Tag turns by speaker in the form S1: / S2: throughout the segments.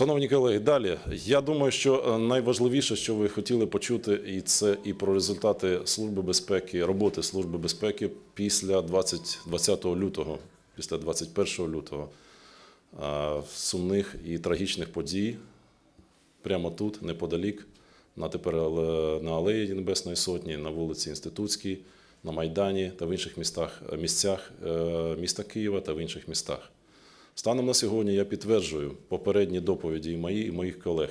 S1: Шановні колеги, далі. Я думаю, що е, найважливіше, що ви хотіли почути, і це і про результати Служби безпеки, роботи Служби безпеки після 20, 20 лютого, після 21 лютого, е, сумних і трагічних подій прямо тут, неподалік, на тепер на Алеї Небесної Сотні, на вулиці Інститутській, на Майдані та в інших містах, місцях е, міста Києва та в інших містах. Станом на сьогодні я підтверджую попередні доповіді і мої, і моїх колег,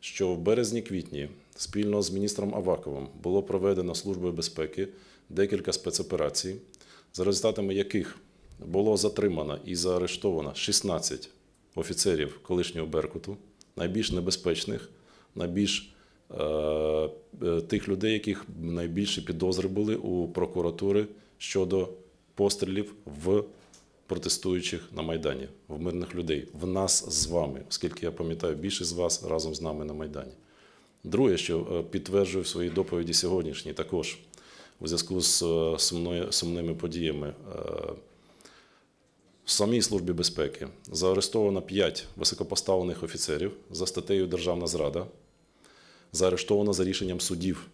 S1: що в березні-квітні спільно з міністром Аваковим було проведено Службою безпеки декілька спецоперацій, за результатами яких було затримано і заарештовано 16 офіцерів колишнього Беркуту, найбільш небезпечних, найбільш е, е, тих людей, яких найбільші підозри були у прокуратури щодо пострілів в протестуючих на Майдані, в мирних людей, в нас з вами, оскільки я пам'ятаю, більшість з вас разом з нами на Майдані. Друге, що е, підтверджую в своїй доповіді сьогоднішній, також у зв'язку з е, сумними подіями. е, В самій службі безпеки заарештовано 5 високопоставлених офіцерів за статтею Державна зрада. Заарештовано за рішенням судів,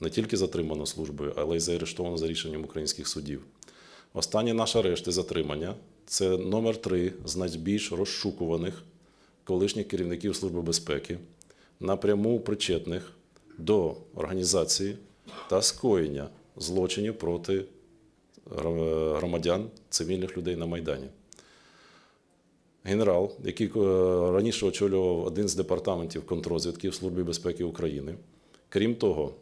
S1: не тільки затримано службою, але й заарештовано за рішенням українських судів. Останній наш арешт і затримання це номер три з найбільш розшукуваних колишніх керівників Служби безпеки, напряму причетних до організації та скоєння злочинів проти громадян, цивільних людей на Майдані. Генерал, який е, раніше очолював один з департаментів контрозвідки в Службі безпеки України. Крім того,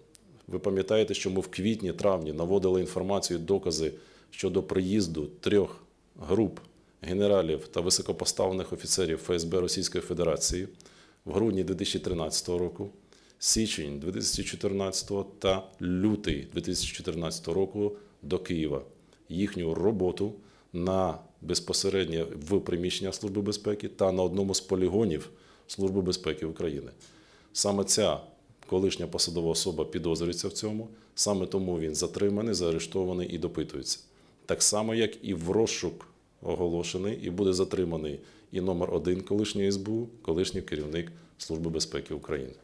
S1: ви пам'ятаєте, що ми в квітні-травні наводили інформацію, докази щодо приїзду трьох груп генералів та високопоставлених офіцерів ФСБ Російської Федерації в грудні 2013 року, січень 2014 та лютий 2014 року до Києва. Їхню роботу на безпосередньо в приміщеннях Служби безпеки та на одному з полігонів Служби безпеки України. Саме ця колишня посадова особа підозрюється в цьому, саме тому він затриманий, заарештований і допитується. Так само, як і в розшук оголошений, і буде затриманий і номер один колишньої СБУ, колишній керівник Служби безпеки України.